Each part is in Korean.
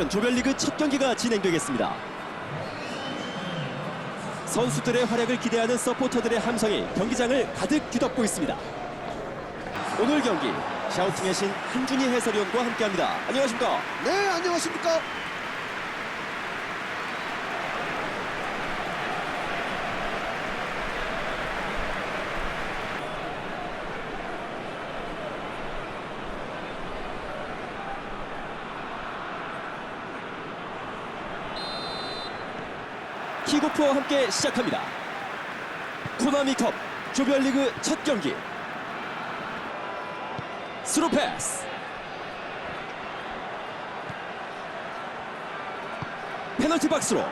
오늘은 조별리그 첫 경기가 진행되겠습니다. 선수들의 활약을 기대하는 서포터들의 함성이 경기장을 가득 뒤덮고 있습니다. 오늘 경기 샤우팅의 신 한준희 해설위원과 함께합니다. 안녕하십니까? 네, 안녕하십니까? 킥오프와 함께 시작합니다. 코나미컵 조별리그 첫 경기 스루 패스 페널티 박스로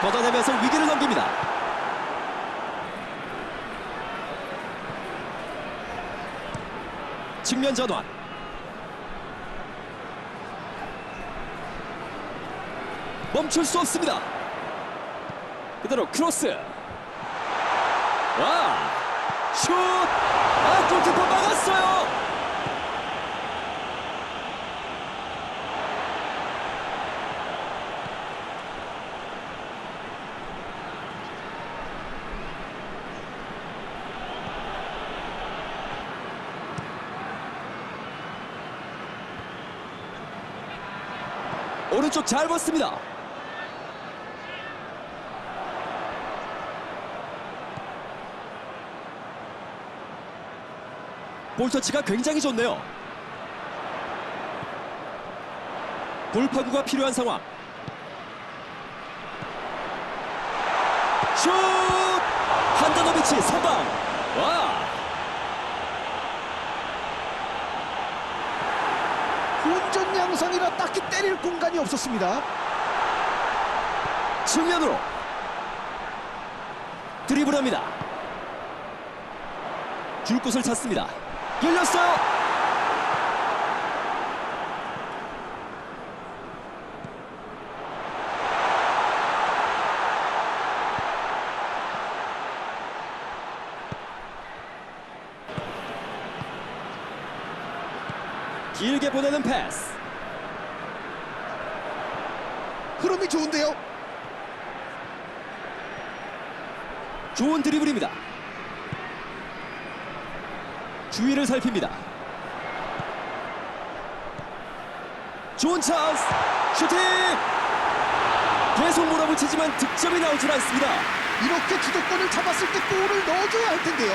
걷어내면서 위기를 넘깁니다. 측면 전환 멈출 수 없습니다. 그대로 크로스. 와! 슛! 아, 골키퍼 막았어요! 오른쪽 잘 봤습니다. 볼 터치가 굉장히 좋네요. 돌파구가 필요한 상황. 슛! 한다노비치 선방. 와! 혼전 양상이라 딱히 때릴 공간이 없었습니다. 측면으로 드리블합니다. 줄 곳을 찾습니다. 열렸어요. 길게 보내는 패스. 흐름이 좋은데요. 좋은 드리블입니다. 주위를 살핍니다. 좋은 찬스 슈팅 계속 몰아붙이지만 득점이 나오질 않습니다. 이렇게 주도권을 잡았을 때 골을 넣어줘야 할 텐데요.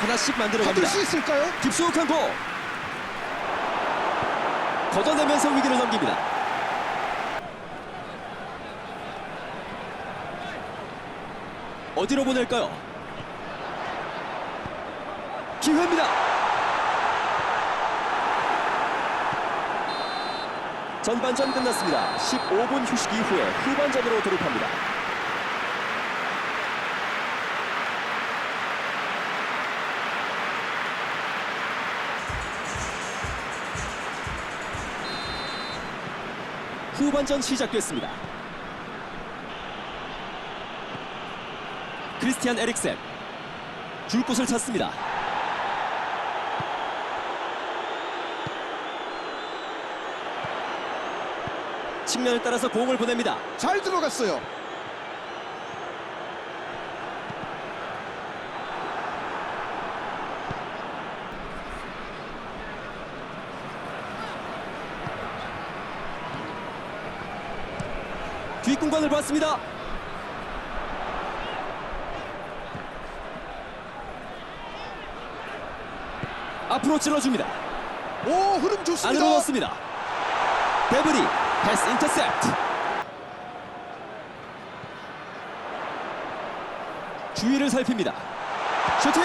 하나씩 받을 만들어갑니다. 수 있을까요? 깊숙한 골 걷어내면서 위기를 넘깁니다. 어디로 보낼까요? 기회입니다. 전반전 끝났습니다. 15분 휴식 이후에 후반전으로 돌입합니다. 후반전 시작됐습니다. 크리스티안 에릭센 줄 곳을 찾습니다. 측면을 따라서 공을 보냅니다. 잘 들어갔어요. 뒷공간을 봤습니다. 앞으로 찔러줍니다. 오, 흐름 좋습니다. 안으로 넣습니다. 데브리 패스 인터셉트. 주위를 살핍니다. 슈팅!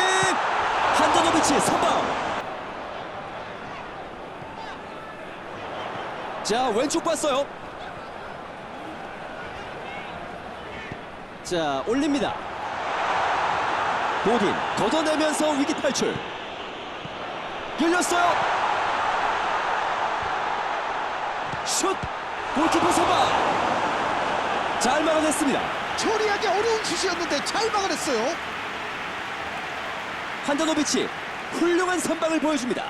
한다노비치 선방. 자 왼쪽 봤어요. 자 올립니다. 보딘 걷어내면서 위기 탈출. 열렸어요. 슛! 골키퍼 선방! 잘 막아냈습니다. 처리하기 어려운 슛이었는데 잘 막아냈어요. 한다노비치 훌륭한 선방을 보여줍니다.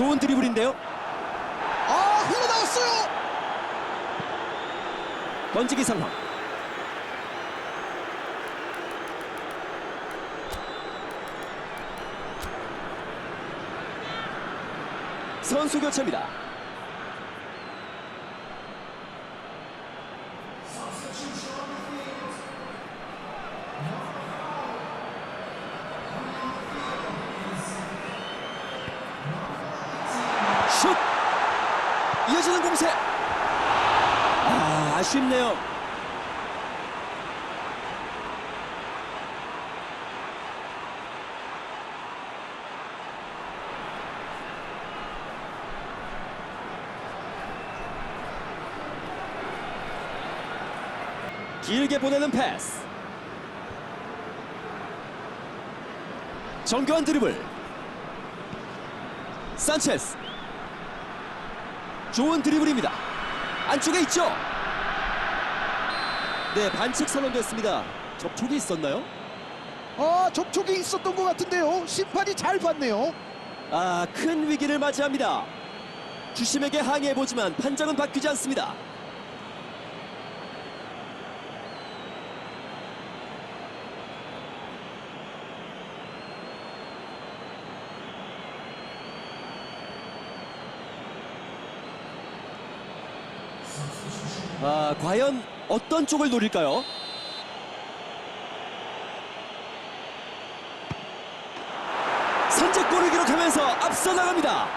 좋은 드리블인데요. 아 흘러나왔어요. 던지기 상황. 선수 교체입니다. 슛! 이어지는 공세! 아, 아쉽네요. 길게 보내는 패스. 정교한 드리블. 산체스. 좋은 드리블입니다. 안쪽에 있죠. 네, 반칙 선언됐습니다. 접촉이 있었나요? 아 접촉이 있었던 것 같은데요. 심판이 잘 봤네요. 아, 큰 위기를 맞이합니다. 주심에게 항의해보지만 판정은 바뀌지 않습니다. 아, 과연 어떤 쪽을 노릴까요? 선제골을 기록하면서 앞서 나갑니다.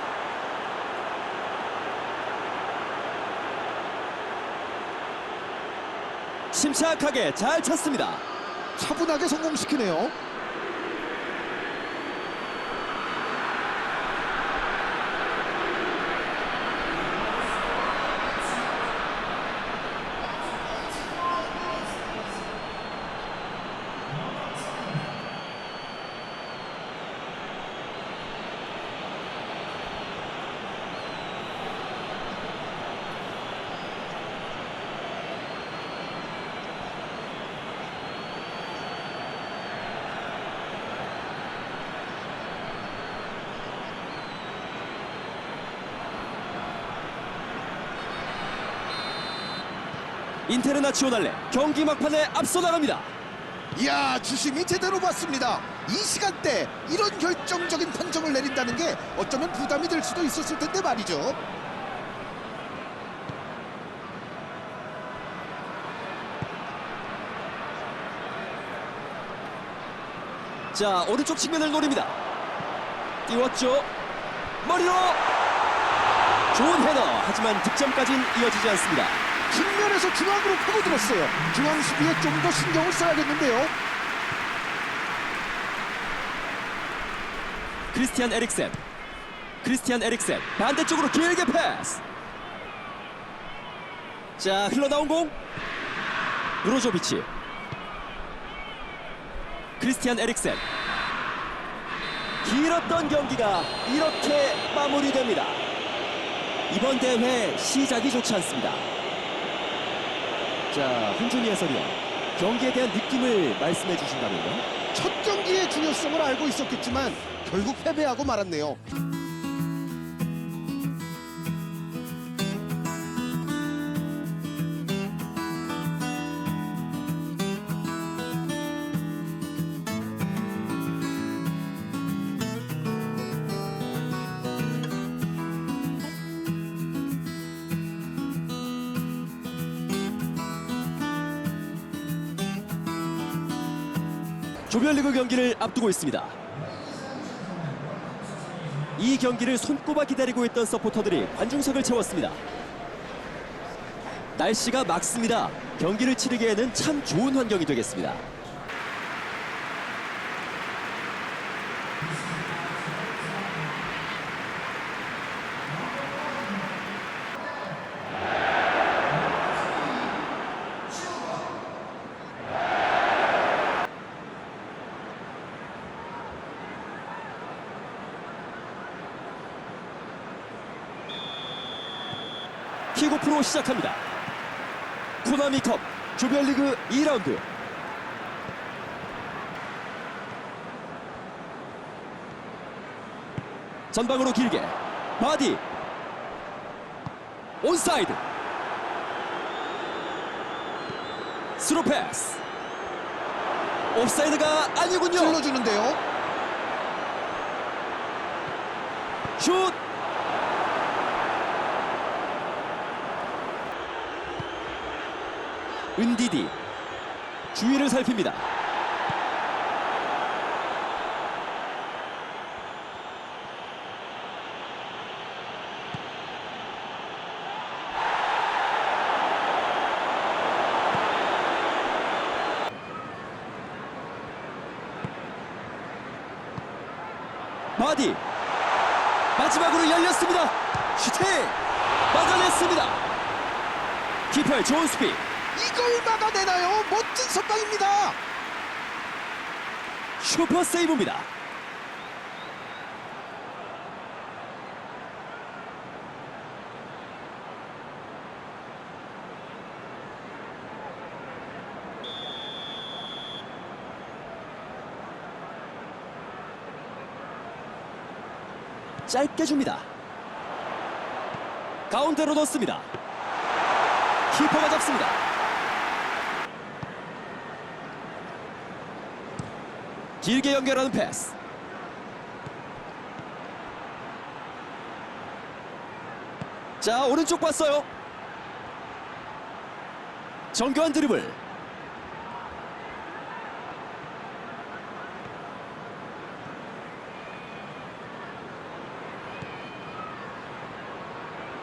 침착하게 잘 찼습니다. 차분하게 성공시키네요. 인테르나치오날레 경기 막판에 앞서 나갑니다. 이야 주심이 제대로 봤습니다. 이 시간대 이런 결정적인 판정을 내린다는 게 어쩌면 부담이 될 수도 있었을 텐데 말이죠. 자 오른쪽 측면을 노립니다. 띄웠죠. 머리로 좋은 헤더 하지만 득점까지는 이어지지 않습니다. 측면에서 중앙으로 파고들었어요. 중앙 수비에 좀 더 신경을 써야겠는데요. 크리스티안 에릭센. 크리스티안 에릭센. 반대쪽으로 길게 패스. 자 흘러나온 공. 브로조비치. 크리스티안 에릭센. 길었던 경기가 이렇게 마무리됩니다. 이번 대회 시작이 좋지 않습니다 자 한준희 해설위원 경기에 대한 느낌을 말씀해 주신다면요 첫 경기의 중요성을 알고 있었겠지만 결국 패배하고 말았네요. 조별리그 경기를 앞두고 있습니다. 이 경기를 손꼽아 기다리고 있던 서포터들이 관중석을 채웠습니다. 날씨가 맑습니다. 경기를 치르기에는 참 좋은 환경이 되겠습니다. 킥오프로 시작합니다. 코나미컵 조별리그 2라운드. 전방으로 길게 바디. 온사이드. 스루 패스. 옵사이드가 아니군요. 찔러주는데요. 슛 은디디 주위를 살핍니다 바디 마지막으로 열렸습니다. 슈팅 막아냈습니다. 키퍼의 좋은 수비. 이걸 막아내나요? 멋진 선방입니다. 슈퍼 세이브입니다. 짧게 줍니다. 가운데로 넣습니다. 키퍼가 잡습니다. 길게 연결하는 패스. 자 오른쪽 봤어요. 정교한 드리블.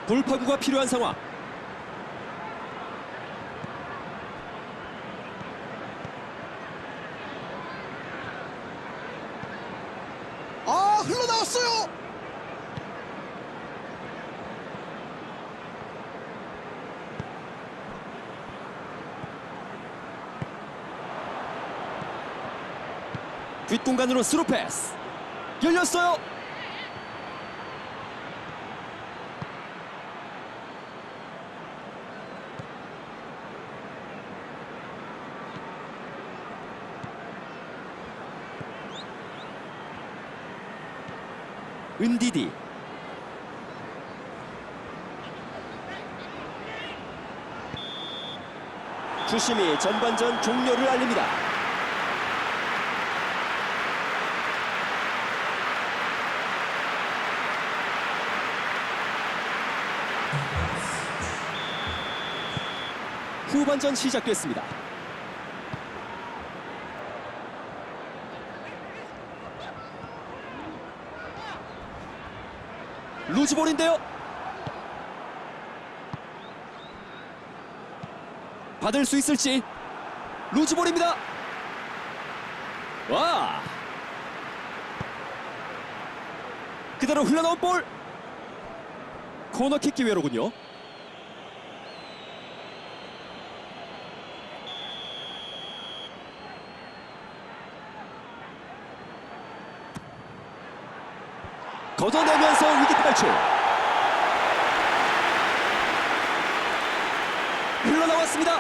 돌파구가 필요한 상황. 아 흘러나왔어요. 뒷 공간으로 스루 패스. 열렸어요. 은디디 주심이 전반전 종료를 알립니다. 후반전 시작됐습니다. 루즈볼인데요. 받을 수 있을지 루즈볼입니다. 와 그대로 흘러나온 볼 코너킥 기회로군요. 탈출. 흘러나왔습니다.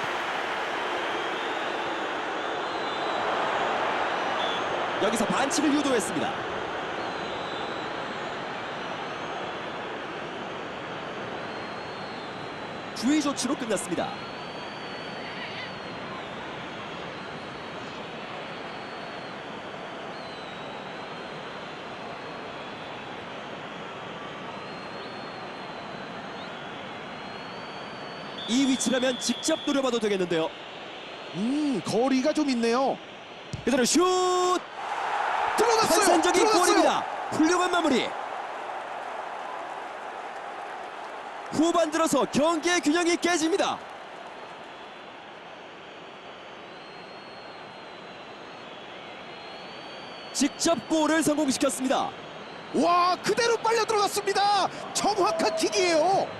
여기서 반칙을 유도했습니다. 주의 조치로 끝났습니다. 이 위치라면 직접 노려봐도 되겠는데요. 음 거리가 좀 있네요. 그대로 슛! 들어갔어요. 환상적인 들어갔어요. 골입니다. 훌륭한 마무리. 후반 들어서 경기의 균형이 깨집니다. 직접 골을 성공시켰습니다. 와 그대로 빨려 들어갔습니다. 정확한 킥이에요.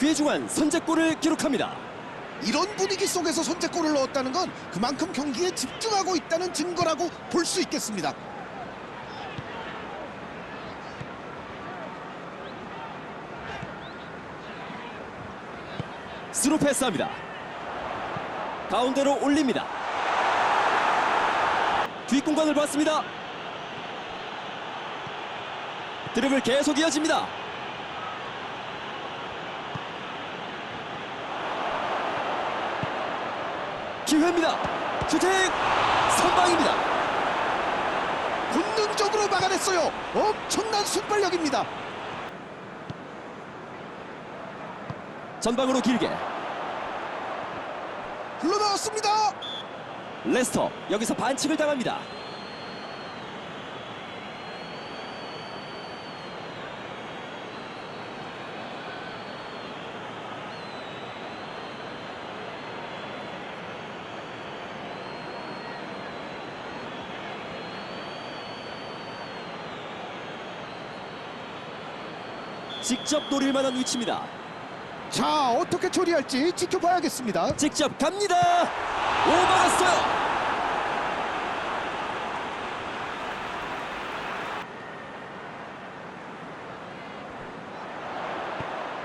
귀중한 선제골을 기록합니다. 이런 분위기 속에서 선제골을 넣었다는 건 그만큼 경기에 집중하고 있다는 증거라고 볼 수 있겠습니다. 스루 패스합니다. 가운데로 올립니다. 뒷공간을 봤습니다. 드리블 계속 이어집니다. 기회입니다. 슈팅 선방입니다. 본능적으로 막아냈어요. 엄청난 순발력입니다. 전방으로 길게 흘러나왔습니다. 레스터 여기서 반칙을 당합니다. 직접 노릴 만한 위치입니다. 자, 어떻게 처리할지 지켜봐야겠습니다. 직접 갑니다. 오버갔어요.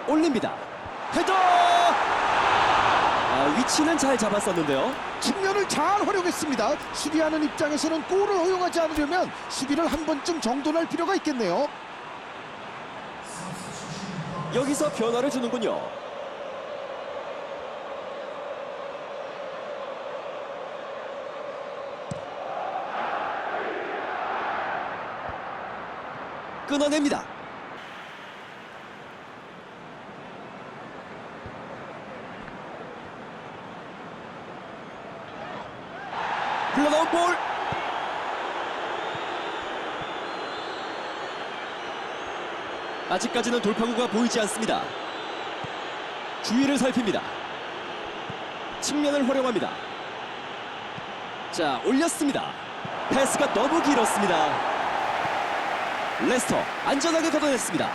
올립니다. 헤더. 아, 위치는 잘 잡았었는데요. 측면을 잘 활용했습니다. 수비하는 입장에서는 골을 허용하지 않으려면 수비를 한 번쯤 정돈할 필요가 있겠네요. 여기서 변화를 주는군요. 끊어냅니다. 흘러나온 볼. 아직까지는 돌파구가 보이지 않습니다. 주위를 살핍니다. 측면을 활용합니다. 자, 올렸습니다. 패스가 너무 길었습니다. 레스터 안전하게 걷어냈습니다.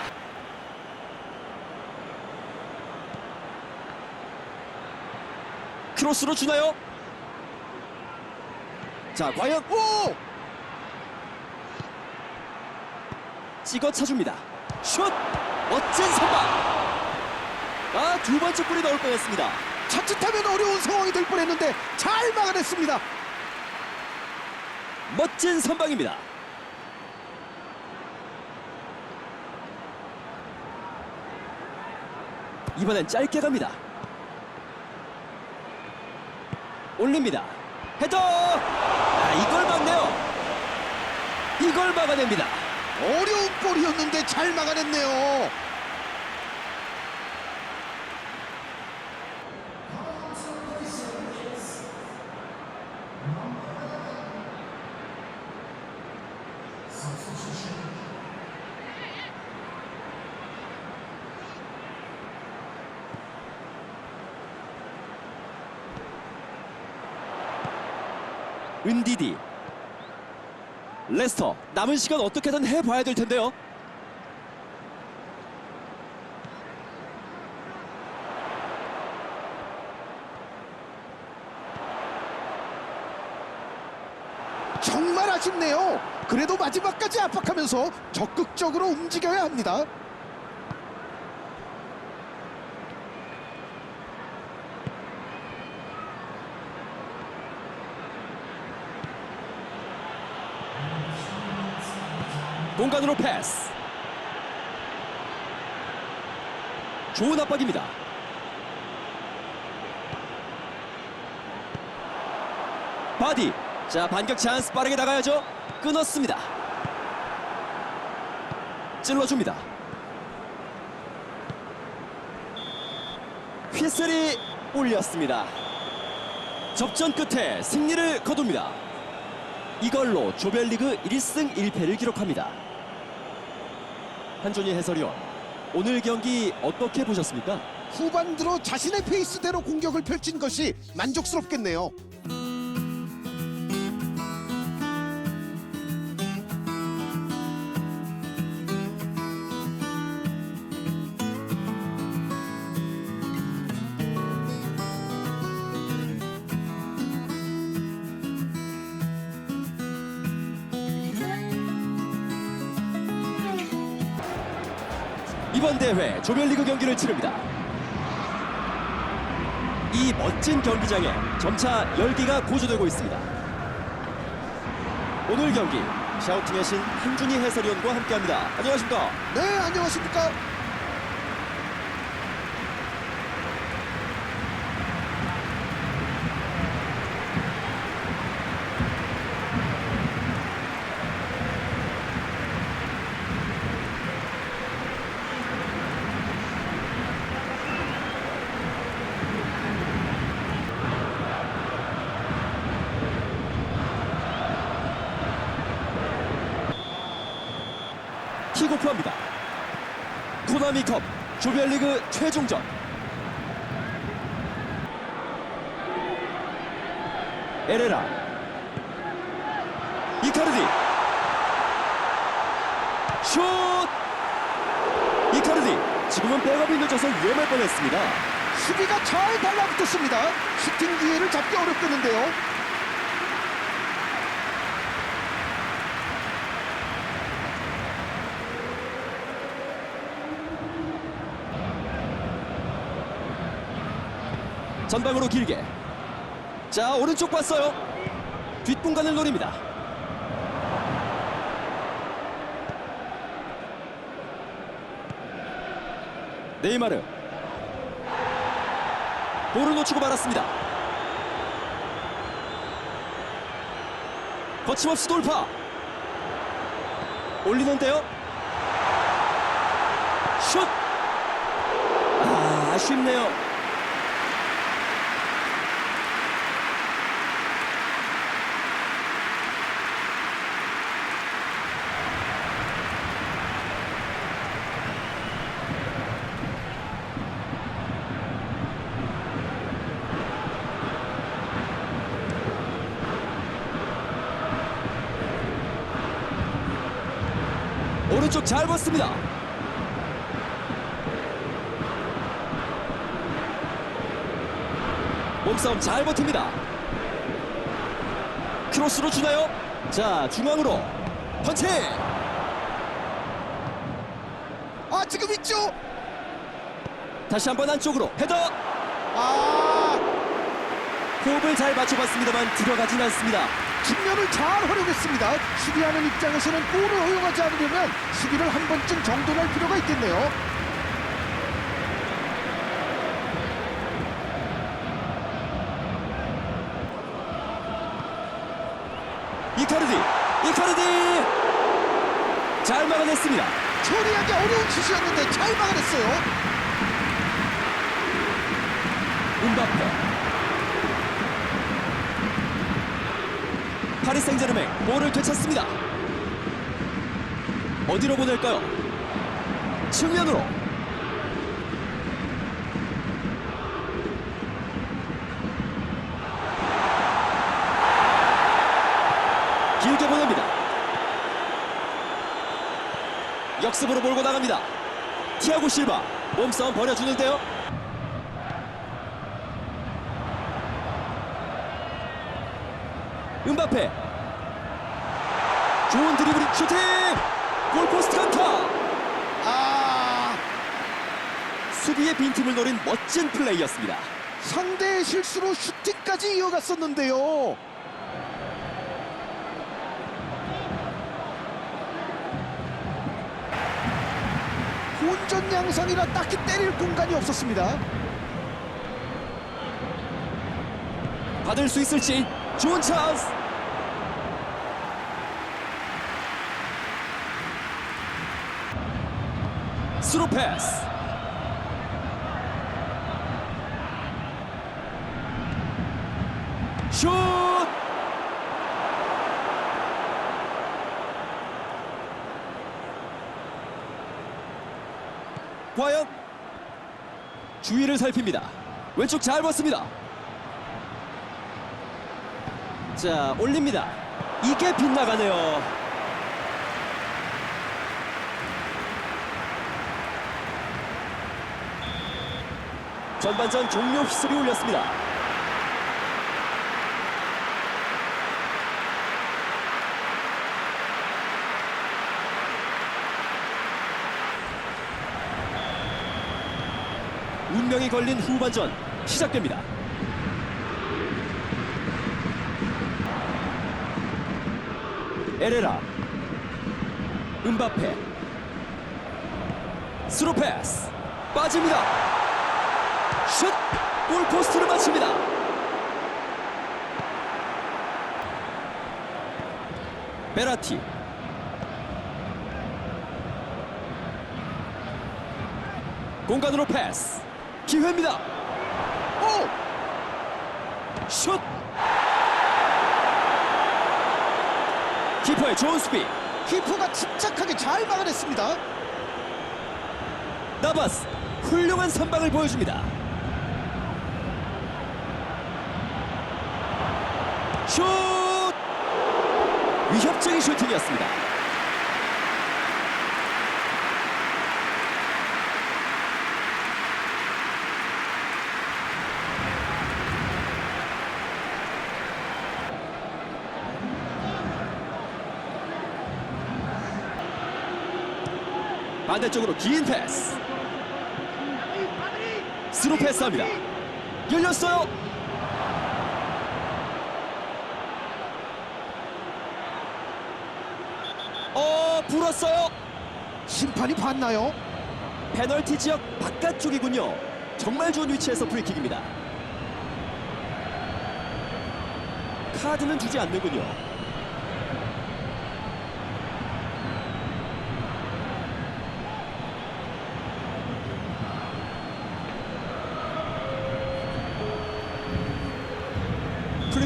크로스로 주나요? 자, 과연 오! 찍어 차줍니다. 슛! 멋진 선방! 아, 두 번째 골이 나올 뻔했습니다. 자칫하면 어려운 상황이 될 뻔했는데 잘 막아냈습니다. 멋진 선방입니다. 이번엔 짧게 갑니다. 올립니다. 헤더! 아, 이걸 막네요. 이걸 막아냅니다. 어려운 볼이었는데 잘 막아냈네요. 은디디. 레스터 남은 시간 어떻게든 해봐야 될 텐데요. 정말 아쉽네요. 그래도 마지막까지 압박하면서 적극적으로 움직여야 합니다. 공간으로 패스. 좋은 압박입니다. 바디. 자, 반격 찬스 빠르게 나가야죠. 끊었습니다. 찔러줍니다. 휘슬이 올렸습니다. 접전 끝에 승리를 거둡니다. 이걸로 조별리그 1승 1패를 기록합니다. 한준희 해설위원, 오늘 경기 어떻게 보셨습니까? 후반 들어 자신의 페이스대로 공격을 펼친 것이 만족스럽겠네요. 대회 조별리그 경기를 치릅니다. 이 멋진 경기장에 점차 열기가 고조되고 있습니다. 오늘 경기 샤우팅의 신 한준희 해설위원과 함께합니다. 안녕하십니까? 네, 안녕하십니까? 킥오프합니다. 코나미컵 조별리그 최종전. 에레라. 이카르디. 슛! 이카르디. 지금은 백업이 늦어서 위험할 뻔했습니다. 수비가 잘 달라붙었습니다. 슈팅 기회를 잡기 어렵겠는데요. 전방으로 길게. 자, 오른쪽 봤어요. 뒷공간을 노립니다. 네이마르. 볼을 놓치고 말았습니다. 거침없이 돌파. 올리는데요. 슛! 아, 아쉽네요. 오른쪽 잘 봤습니다. 몸싸움 잘 버팁니다. 크로스로 주나요? 자, 중앙으로 펀치! 아, 지금 있죠? 다시 한번 안쪽으로 헤더! 아, 호흡을 잘 맞춰봤습니다만 들어가진 않습니다. 측면을 잘 활용했습니다. 수비하는 입장에서는 골을 허용하지 않으려면 수비를 한 번쯤 정돈할 필요가 있겠네요. 이카르디! 이카르디! 잘 막아냈습니다. 처리하기 어려운 슛이었는데 잘 막아냈어요. 음바페 파리 생제르맹 볼을 되찾습니다. 어디로 보낼까요? 측면으로. 길게 보냅니다. 역습으로 몰고 나갑니다. 티아고 실바 몸싸움 벌여주는데요 음바페. 좋은 드리블 슈팅! 골포스트 강타! 아, 수비의 빈틈을 노린 멋진 플레이였습니다. 상대의 실수로 슈팅까지 이어갔었는데요. 혼전 양상이라 딱히 때릴 공간이 없었습니다. 받을 수 있을지 좋은 찬스. 스루 패스. 슛! 과연 주위를 살핍니다. 왼쪽 잘 봤습니다 자 올립니다. 이게 빗나가네요. 전반전 종료 휘슬이 울렸습니다. 생명이 걸린 후반전 시작됩니다. 에레라 음바페 스루 패스 빠집니다. 슛! 골포스트를 맞춥니다. 베라티 공간으로 패스 기회입니다. 오! 슛! 키퍼의 좋은 수비 키퍼가 침착하게 잘 막아냈습니다. 나바스 훌륭한 선방을 보여줍니다. 슛! 위협적인 슈팅이었습니다. 반대쪽으로 긴 패스. 스루 패스합니다. 열렸어요. 어, 불었어요. 심판이 봤나요? 페널티 지역 바깥쪽이군요. 정말 좋은 위치에서 프리킥입니다. 카드는 주지 않는군요.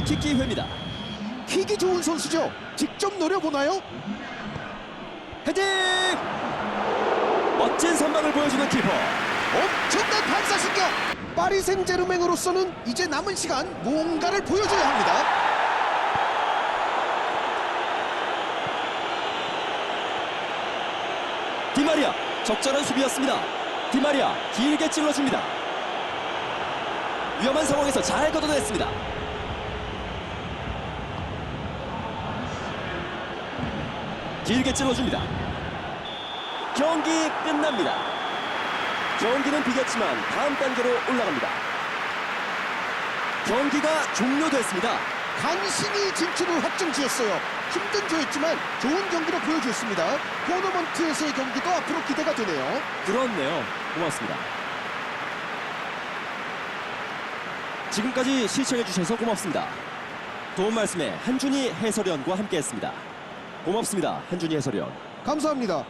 프리킥 기회입니다. 킥이 좋은 선수죠. 직접 노려보나요? 헤딩! 멋진 선방을 보여주는 키퍼. 엄청난 반사신경! 파리 생제르맹으로서는 이제 남은 시간 뭔가를 보여줘야 합니다. 디마리아 적절한 수비였습니다. 디마리아 길게 찔러줍니다. 위험한 상황에서 잘 걷어냈습니다. 길게 찔러줍니다. 경기 끝납니다. 경기는 비겼지만 다음 단계로 올라갑니다. 경기가 종료됐습니다. 간신히 진출을 확정지었어요. 힘든 조였지만 좋은 경기를 보여줬습니다. 토너먼트에서의 경기도 앞으로 기대가 되네요. 그렇네요. 고맙습니다. 지금까지 시청해주셔서 고맙습니다. 도움 말씀에 한준희 해설위원과 함께했습니다. 고맙습니다. 한준희 해설위원. 감사합니다.